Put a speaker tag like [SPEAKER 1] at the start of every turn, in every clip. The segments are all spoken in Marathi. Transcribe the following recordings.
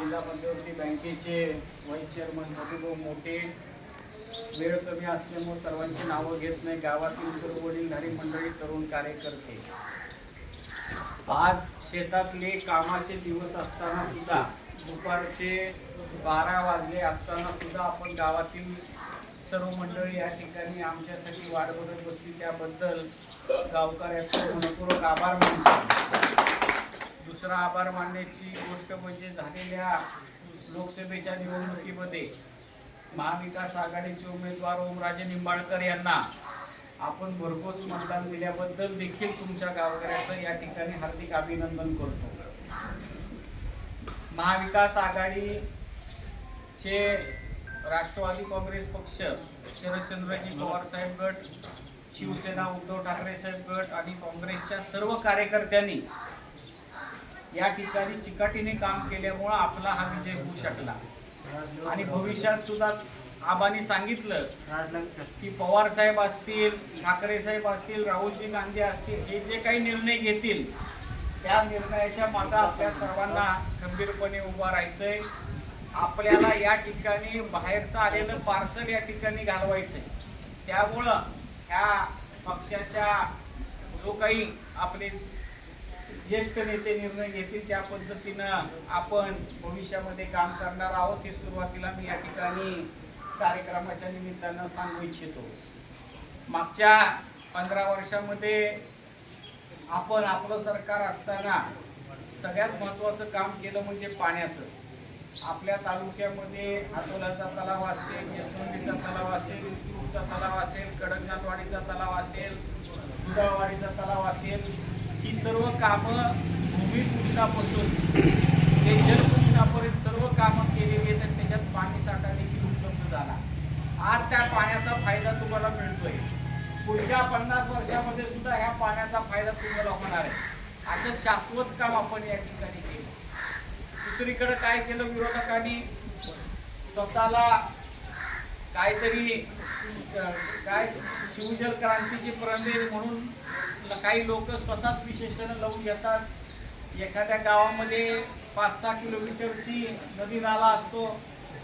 [SPEAKER 1] जिल्हा मध्यवर्ती बँकेचे व्हाईस चेअरमन मधुभाऊ मोठे. वेळ कमी असल्यामुळे सर्वांची नावं घेत नाही. गावातील सर्व वडीलधारी मंडळी तरुण कार्यकर्ते. आज शेतातले कामाचे दिवस असताना सुद्धा दुपारचे बारा वाजले असताना सुद्धा आपण गावातील सर्व मंडळी या ठिकाणी आमच्यासाठी वाट बघत बसली त्याबद्दल गावकऱ्याचं मनपूर्वक आभार मानतो. दुसरा आभार मानण्याची गोष्ट म्हणजे झालेल्या लोकसभेच्या निवडणुकीमध्ये महाविकास आघाडीचे उमेदवार ओमराजे निंबाळकर यांना आपण भरघोस मतदान दिल्याबद्दल देखील तुमच्या गावकऱ्याचं या ठिकाणी हार्दिक अभिनंदन करतो. महाविकास आघाडीचे राष्ट्रवादी काँग्रेस पक्ष शरदचंद्रजी पवार साहेब गट शिवसेना उद्धव ठाकरे साहेब गट आणि काँग्रेसच्या सर्व कार्यकर्त्यांनी या ठिकाणी चिकाटीने काम केल्यामुळं आपला हा विजय होऊ शकला. आणि भविष्यात सुद्धा आबांनी सांगितलं की पवार साहेब असतील ठाकरे साहेब असतील राहुलजी गांधी असतील हे जे काही निर्णय घेतील त्या निर्णयाच्या मागे आपल्या सर्वांना खंबीरपणे उभा राहायचंय. आपल्याला या ठिकाणी बाहेरचं आलेलं पार्सल या ठिकाणी घालवायचंय. त्यामुळं ह्या पक्षाच्या जो काही आपले ज्येष्ठ नेते निर्णय घेतील त्या पद्धतीनं आपण भविष्यामध्ये काम करणार आहोत हे सुरुवातीला मी या ठिकाणी कार्यक्रमाच्या निमित्तानं सांगू इच्छितो. मागच्या पंधरा वर्षामध्ये आपण आपलं सरकार असताना सगळ्यात महत्त्वाचं काम केलं म्हणजे पाण्याचं. आपल्या तालुक्यामध्ये हातोलाचा तलाव असेल यशवंतीचा तलाव असेल इस्रूरचा तलाव असेल कडकनाथवाडीचा तलाव असेल दुधावाडीचा तलाव असेल ही सर्व कामं भूमिपूजनापासून ते जलपूजनापर्यंत सर्व कामं केलेली आहेत आणि त्याच्यात पाणी साठा देखील उपलब्ध झाला. आज त्या पाण्याचा फायदा तुम्हाला मिळतोय. पुढच्या पन्नास वर्षामध्ये सुद्धा ह्या पाण्याचा फायदा तुम्हाला होणार आहे. असं शाश्वत काम आपण या ठिकाणी केलं. दुसरीकडे काय केलं विरोधकांनी? स्वतःला काहीतरी काय शिवजल क्रांतीची प्रमेय म्हणून काही लोक स्वतःच विशेषण लावून घेतात. एखाद्या गावामध्ये पाच सहा किलोमीटरची नदी नाला असतो.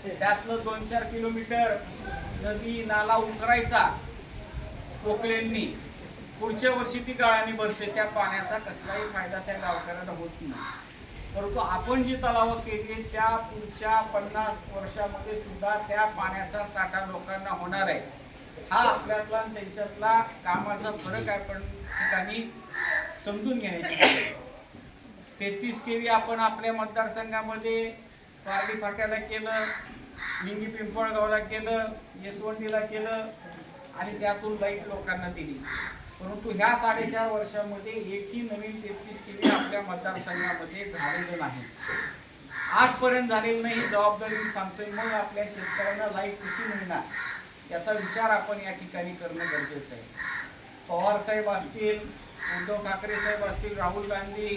[SPEAKER 1] त्यातलं दोन चार किलोमीटर नदी नाला उकरायचा कोकलेंनी पुढच्या वर्षी ती गाळाने भरते. त्या पाण्याचा कसलाही फायदा त्या गावकऱ्यांना होत नाही. परंतु आपण जी तलावं केली त्या पुढच्या पन्नास वर्षामध्ये सुद्धा त्या पाण्याचा साठा लोकांना होणार आहे. हा आपल्यातला त्यांच्यातला कामाचा फरक आहे पण ठिकाणी समजून घेण्याची तेहतीस केवी आपण आपल्या मतदारसंघामध्ये पारडी फाट्याला केलं लिंगी पिंपळगावला केलं यशवंतीला केलं आणि त्यातून लाइट लोकांना दिली. परंतु ह्या साडेचार वर्षामध्ये एकही नवीन तेहतीस केवी आपल्या मतदारसंघामध्ये झालेलं नाही. आजपर्यंत झालेलं नाही ही जबाबदारी सांगतोय. मग आपल्या शेतकऱ्यांना लाइट कशी मिळणार? याचा विचार आपण या ठिकाणी करणं गरजेचं आहे. पवार साहेब असतील उद्धव ठाकरे साहेब असतील राहुल गांधी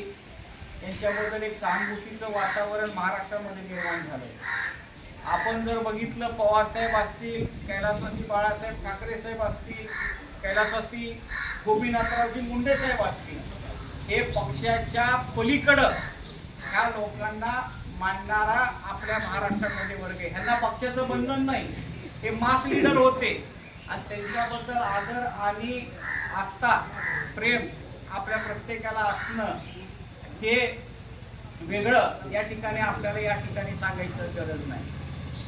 [SPEAKER 1] यांच्याबद्दल एक सहानुभूतीचं वातावरण महाराष्ट्रामध्ये निर्माण झालंय. आपण जर बघितलं पवार साहेब असतील कैलासवासी बाळासाहेब ठाकरे साहेब असतील कैलासवासी गोपीनाथरावजी मुंडे साहेब असतील. हे पक्षाच्या पलीकडं ह्या लोकांना मानणारा आपल्या महाराष्ट्रामध्ये वर्ग आहे. ह्यांना पक्षाचं बंधन नाही. हे मास लीडर होते. आणि त्यांच्याबद्दल आदर आणि आस्था प्रेम आपल्या प्रत्येकाला असणं हे वेगळं या ठिकाणी आपल्याला या ठिकाणी सांगायचं गरज नाही.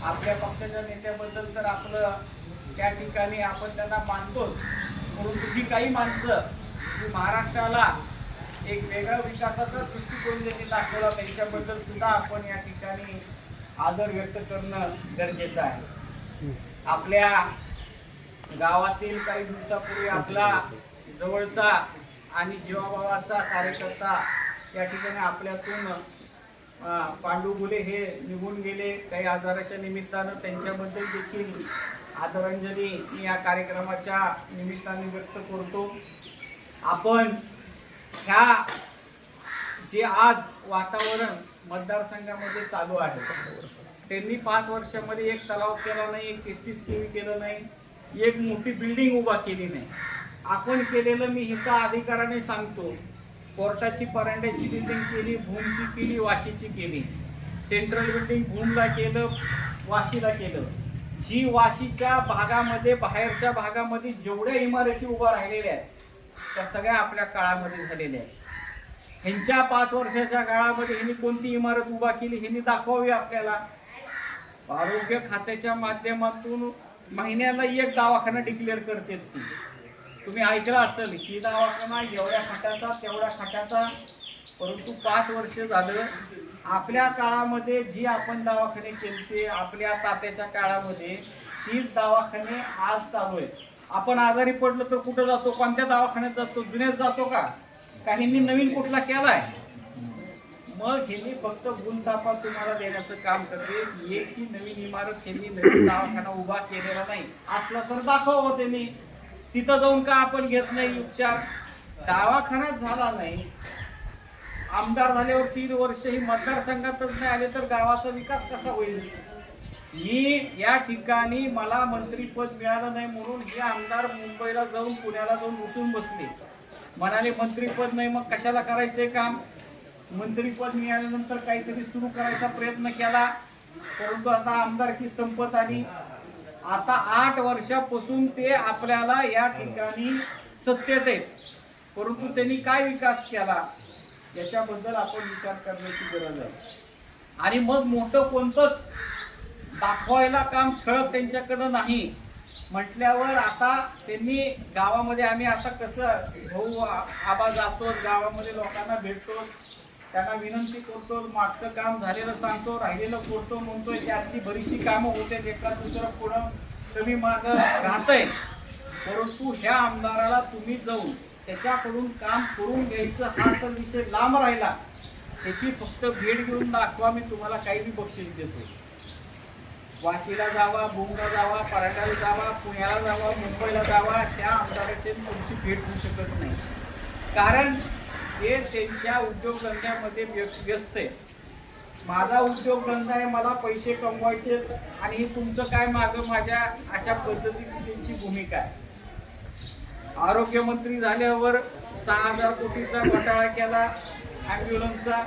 [SPEAKER 1] आपल्या पक्षाच्या नेत्याबद्दल तर आपलं त्या ठिकाणी आपण त्यांना मानतोच परंतु जी काही माणसं महाराष्ट्राला एक वेगळा विकासाचा दृष्टिकोन ज्यांनी दाखवला त्यांच्याबद्दल सुद्धा आपण या ठिकाणी आदर व्यक्त करणं गरजेचं आहे. आपल्या गावातील काही दिवसापूर्वी आपला जवळचा आणि जीवाभावाचा कार्यकर्ता या ठिकाणी आपल्यातून पांडू गुले हे निघून गेले. काही आजाराच्या निमित्तानं त्यांच्याबद्दल देखील आदरांजली मी या कार्यक्रमाच्या निमित्ताने व्यक्त करतो. आपण ह्या जे आज वातावरण मतदारसंघामध्ये चालू आहे त्यांनी पाच वर्षामध्ये एक तलाव केला नाही एक तेहतीस केवी केलं नाही एक मोठी बिल्डिंग उभा केली नाही. आपण केलेलं मी हिता अधिकाराने सांगतो. कोर्टाची परांड्याची बिल्डिंग केली भूमची केली वाशीची केली. सेंट्रल बिल्डिंग भूमला केलं वाशीला केलं. जी वाशीच्या भागामध्ये बाहेरच्या भागामध्ये जेवढ्या इमारती उभ्या राहिलेल्या आहेत त्या सगळ्या आपल्या काळामध्ये झालेल्या आहेत. ह्यांच्या पाच वर्षाच्या काळामध्ये ह्यांनी कोणती इमारत उभा केली ह्यांनी दाखवावी आपल्याला. आरोग्य खात्याच्या माध्यमातून महिन्याला एक दवाखाना डिक्लेअर करते ती. तुम्ही ऐकलं असेल की दवाखाना एवढ्या खाटाचा तेवढ्या खाटाचा परंतु पाच वर्ष झालं आपल्या काळामध्ये जी आपण दवाखाने केलते आपल्या तात्याच्या काळामध्ये तीच दवाखाने आज चालू आहेत. आपण आजारी पडलो तर कुठं जातो? कोणत्या दवाखान्यात जातो? जुन्यात जातो का? काहींनी नवीन कुठला केलाय? मग ह्यांनी फक्त गुणतापा तुम्हाला देण्याचं काम करते. एक ही नवीन इमारत ह्यांनी नवीन दवाखाना उभा केलेला नाही. असला तर दाखव त्यांनी. तिथं जाऊन का आपण घेत नाही उपचार? दवाखान्यात झाला नाही. आमदार झाल्यावर तीन वर्ष ही मतदारसंघातच नाही आले तर गावाचा विकास कसा होईल? मी या ठिकाणी मला मंत्रीपद मिळालं नाही म्हणून हे आमदार मुंबईला जाऊन पुण्याला जाऊन बसून बसले. म्हणाले मंत्रीपद नाही मग कशाला करायचंय काम? मंत्रीपद मिळाल्यानंतर काहीतरी सुरू करायचा प्रयत्न केला. परंतु आता आमदारकी संपत आली. आता आठ वर्षापासून ते आपल्याला या ठिकाणी सत्तेत आहेत. परंतु त्यांनी काय विकास केला? याच्याबद्दल आपण विचार करण्याची गरज आहे. आणि मग मोठं कोणतंच दाखवायला काम ठळक त्यांच्याकडं नाही. म्हटल्यावर आता त्यांनी गावामध्ये आम्ही आता कसं भाऊ आबा जातो गावामध्ये लोकांना भेटतो त्यांना विनंती करतो मागचं काम झालेलं सांगतो राहिलेलं करतो म्हणतोय त्यातली बरीचशी कामं होते एका दुसरं पुढं कमी माग राहतंय. परंतु ह्या आमदाराला तुम्ही जाऊन त्याच्याकडून काम करून घ्यायचं हा तर विषय लांब राहिला. त्याची फक्त भेट घेऊन दाखवा मी तुम्हाला काही बी बक्षीस देतो वाशीला जावा बोंगला जावा पराठाला जावा पुण्याला जावा मुंबईला जावा त्या आमदाराचे तुमची भेट होऊ शकत नाही. कारण हे त्यांच्या उद्योगधंद्यामध्ये व्य- व्यस्त आहे. माझा उद्योगधंदा आहे मला पैसे कमवायचे आणि तुमचं काय मागं माझ्या अशा पद्धतीची त्यांची भूमिका आहे. आरोग्यमंत्री झाल्यावर सहा हजार कोटीचा घोटाळा केला ॲम्ब्युलन्सचा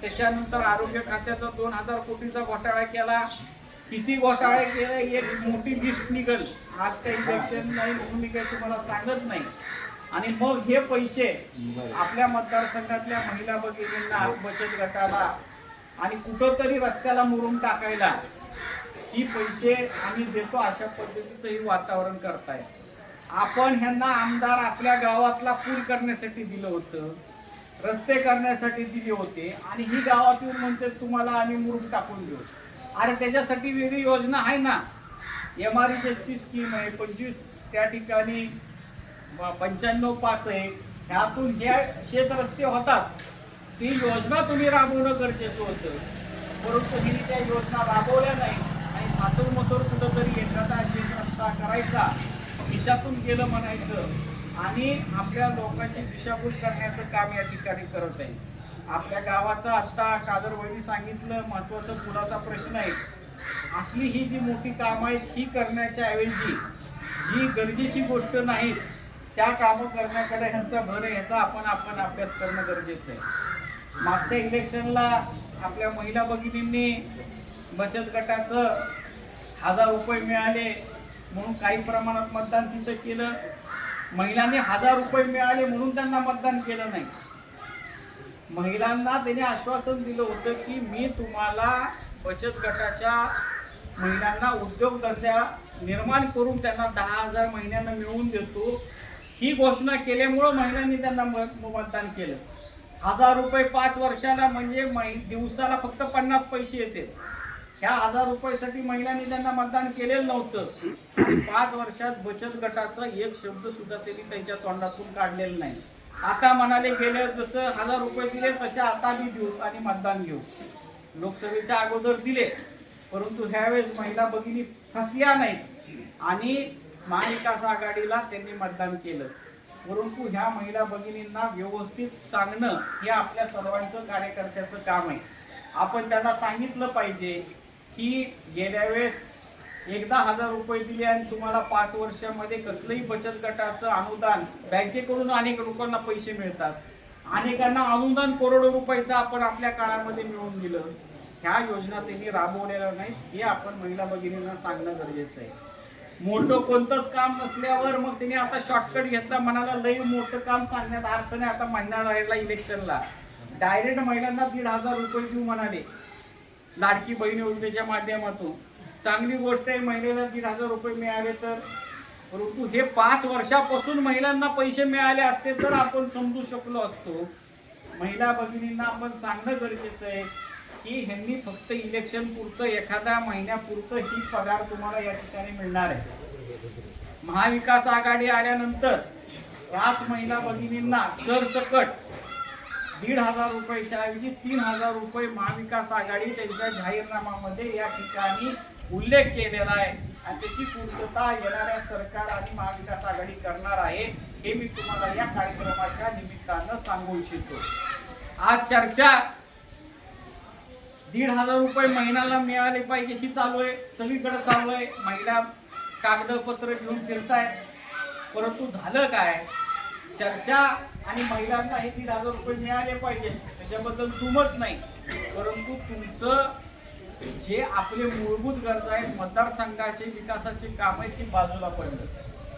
[SPEAKER 1] त्याच्यानंतर आरोग्य खात्याचा दोन हजार कोटीचा घोटाळा केला. किती घोटाळे केले? एक मोठी लिस्ट निघल. आज काही इलेक्शन नाही म्हणून मी काही तुम्हाला सांगत नाही. आणि मग हे पैसे आपल्या मतदारसंघातल्या महिला भगिनींना बचत गटाला आणि कुठंतरी रस्त्याला मुरुम टाकायला. ही पैसे आम्ही देतो अशा पद्धतीचं हे वातावरण करताय आपण ह्यांना आमदार आपल्या गावातला पूल करण्यासाठी दिलं होतं रस्ते करण्यासाठी दिले होते आणि ही गावात येऊन म्हणते तुम्हाला आम्ही मुरुम टाकून देऊ. अरे त्याच्यासाठी वेगळी योजना आहे ना. एम आर एसची स्कीम आहे पंचवीस त्या ठिकाणी पंच्याण्णव पाच आहे. ह्यातून हे शेत रस्ते होतात. ती योजना तुम्ही राबवणं गरजेचं होतं. परंतु हिने त्या योजना राबवल्या नाही आणि मातोर मथोर कुठंतरी एखादा शेत रस्ता करायचा. दिशातून गेलं म्हणायचं आणि आपल्या लोकांची दिशाभूल करण्याचं काम या ठिकाणी करत आहे. आपल्या गावाचा आत्ता कादर सांगितलं महत्त्वाचं पुलाचा प्रश्न आहे. असली ही जी मोठी कामं आहेत ही करण्याच्या ऐवजी जी गरजेची गोष्ट नाही त्या कामं करण्याकडे ह्यांचा भर आहे ह्याचा आपण आपण अभ्यास करणं गरजेचं आहे. मागच्या इलेक्शनला आपल्या महिला भगिनींनी बचत गटाचं हजार रुपये मिळाले म्हणून काही प्रमाणात मतदान तिथं केलं. महिलांनी हजार रुपये मिळाले म्हणून त्यांना मतदान केलं नाही. महिलांना त्याने आश्वासन दिलं होतं की मी तुम्हाला बचत गटाच्या महिलांना उद्योगधंद्या निर्माण करून त्यांना दहा हजार महिन्यांना मिळवून देतो. ही घोषणा केल्यामुळं महिलांनी त्यांना मतदान केलं. हजार रुपये पाच वर्षाला म्हणजे महि- दिवसाला फक्त पन्नास पैसे येते. ह्या हजार रुपयासाठी महिलांनी त्यांना मतदान केलेलं नव्हतं. पाच वर्षात बचत गटाचा एक शब्द सुद्धा त्यांनी त्यांच्या तोंडातून काढलेला नाही. आता म्हणाले गेले जसं हजार रुपये दिले तसे आता मी देऊ आणि मतदान घेऊ. लोकसभेच्या अगोदर दिले परंतु ह्यावेळेस महिला भगिनी फसल्या नाहीत. आणि महाविकास आघाडीला त्यांनी मतदान केलं. परंतु ह्या महिला भगिनींना व्यवस्थित सांगणं हे आपल्या सर्वांचं कार्यकर्त्याचं काम आहे. आपण त्यांना सांगितलं पाहिजे की गेल्या वेळेस एकदा हजार रुपये दिले आणि तुम्हाला पाच वर्षामध्ये कसलंही बचत गटाचं अनुदान बँकेकडून अनेक लोकांना पैसे मिळतात. अनेकांना अनुदान करोडो रुपयाचं आपण आपल्या काळामध्ये मिळवून दिलं. ह्या योजना त्यांनी राबवलेल्या नाहीत. हे आपण महिला भगिनींना सांगणं गरजेचं आहे. मोठं कोणतंच काम नसल्यावर मग त्यांनी आता शॉर्टकट घेतला. म्हणाला लई मोठं काम सांगण्यात अर्थ नाही. आता महिना राहिला इलेक्शनला. डायरेक्ट महिलांना दीड हजार रुपये देऊ म्हणाले. लाडकी बहीण योजनेच्या माध्यमातून. चांगली गोष्ट आहे महिलेला दीड हजार रुपये मिळाले तर. परंतु हे पाच वर्षापासून महिलांना पैसे मिळाले असते तर आपण समजू शकलो असतो. महिला भगिनींना आपण सांगणं गरजेचं आहे की ह्यांनी फक्त इलेक्शन पुरतं एखाद्या महिन्यापुरतं ही पगार तुम्हाला या ठिकाणी मिळणार आहे. महाविकास आघाडी आल्यानंतर याच महिला भगिनींना सरसकट दीड हजार रुपयाच्या ऐवजी तीन हजार रुपये महाविकास आघाडी त्यांच्या जाहीरनामामध्ये या ठिकाणी उल्लेख केलेला आहे. आणि त्याची पूर्तता येणाऱ्या सरकार आणि महाविकास आघाडी करणार आहे हे मी तुम्हाला या कार्यक्रमाच्या निमित्तानं सांगू इच्छितो. आज चर्चा दीड हजार रुपये महिन्याला मिळाले पाहिजे ही चालू आहे. सगळीकडे चालू आहे. महिला कागदपत्र घेऊन फिरतायत परंतु झालं काय? चर्चा आणि महिलांना हे दीड हजार रुपये मिळाले पाहिजे. त्याच्याबद्दल तुमच नाही. परंतु तुमचं जे आपले मूलभूत गरजा आहेत मतदारसंघाचे विकासाचे काम आहे ती बाजूला पडलं.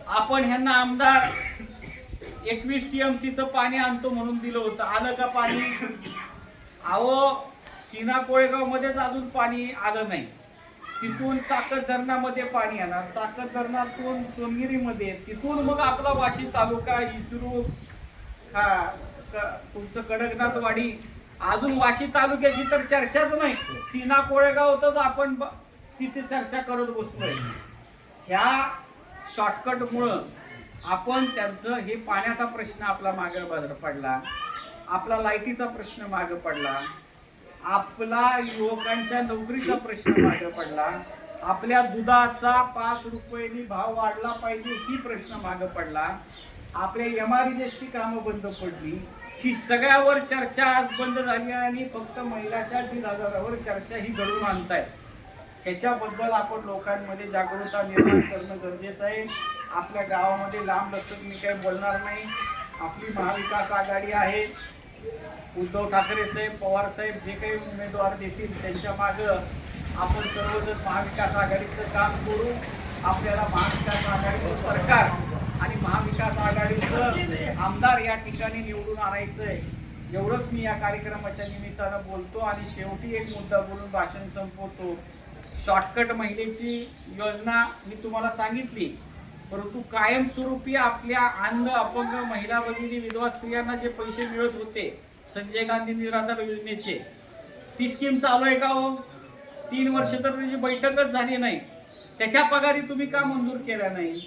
[SPEAKER 1] आपण ह्यांना आमदार एकवीस टीएमसीचं पाणी आणतो म्हणून दिलं होतं. आलं का पाणी? अहो सीना कोळेगावमध्येच अजून पाणी आलं नाही. तिथून साखर धरणामध्ये पाणी येणार. साखर धरणातून सोनगिरीमध्ये तिथून मग आपला वाशी तालुका इसरू हा क- तुमचं कडकनाथवाडी. अजून वाशी तालुक्याची तर चर्चाच नाही. सीना कोळेगावतच आपण ब- तिथे चर्चा करत बसलोय. ह्या शॉर्टकटमुळं आपण त्यांचं हे पाण्याचा प्रश्न आपला मागे बाजार पडला. आपला लाईटीचा प्रश्न मागे पडला. आपला युवकांच्या नोकरीचा प्रश्न मागे पडला. आपल्या दुधाचा पाच रुपयांनी भाव वाढला पाहिजे ही प्रश्न मागे पडला. आपल्या एम आर ची कामं बंद पडली. ही सगळ्यावर चर्चा आज बंद झाली आणि फक्त महिलाच्या तीन हजारावर चर्चा ही घडवून आणताय त्याच्याबद्दल आपण लोकांमध्ये जागरूकता निर्माण करणं गरजेचं आहे. आपल्या गावामध्ये लांब लचक मी काही बोलणार नाही. आपली महाविकास आघाडी आहे. उद्धव ठाकरे साहेब पवार साहेब जे काही उमेदवार देतील त्यांच्या मागं आपण सर्वजण महाविकास आघाडीचं काम करू. आपल्याला महाविकास आघाडीचं सरकार आणि महाविकास आघाडीचं आमदार या ठिकाणी निवडून आणायचं आहे एवढंच मी या कार्यक्रमाच्या निमित्तानं बोलतो आणि शेवटी एक मुद्दा बोलून भाषण संपवतो. शॉर्टकट महिलेची योजना मी तुम्हाला सांगितली. परंतु कायमस्वरूपी आपल्या अंध अपंग महिला भगिनी विधवा स्त्रियांना जे पैसे मिळत होते संजय गांधी निराधार योजनेचे. ती स्कीम चालू आहे का हो? तीन वर्ष तर त्याची बैठकच झाली नाही. त्याच्या पगारी तुम्ही का मंजूर केल्या नाही?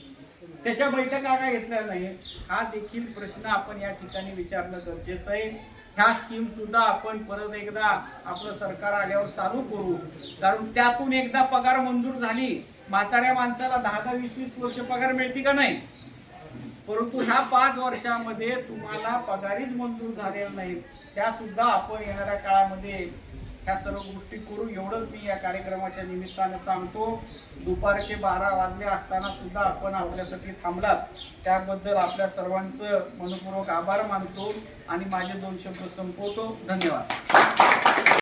[SPEAKER 1] त्याच्या बैठका का घेतल्या नाही? हा देखील प्रश्न आपण या ठिकाणी विचारणं गरजेचं आहे. ह्या स्कीम सुद्धा आपण परत एकदा आपलं सरकार आल्यावर चालू करू. कारण त्यातून एकदा पगार मंजूर झाली म्हाताऱ्या माणसाला दहा दहा वीस वीस वर्ष पगार मिळते का नाही? परंतु ह्या पाच वर्षामध्ये तुम्हाला पगारीच मंजूर झालेल्या नाहीत. त्या सुद्धा आपण येणाऱ्या काळामध्ये ह्या सर्व गोष्टी करू एवढंच मी या कार्यक्रमाच्या निमित्तानं सांगतो. दुपारचे बारा वाजले असताना सुद्धा आपण आपल्यासाठी थांबलात. त्याबद्दल आपल्या सर्वांचं मनपूर्वक आभार मानतो आणि माझे दोन शब्द संपवतो. धन्यवाद.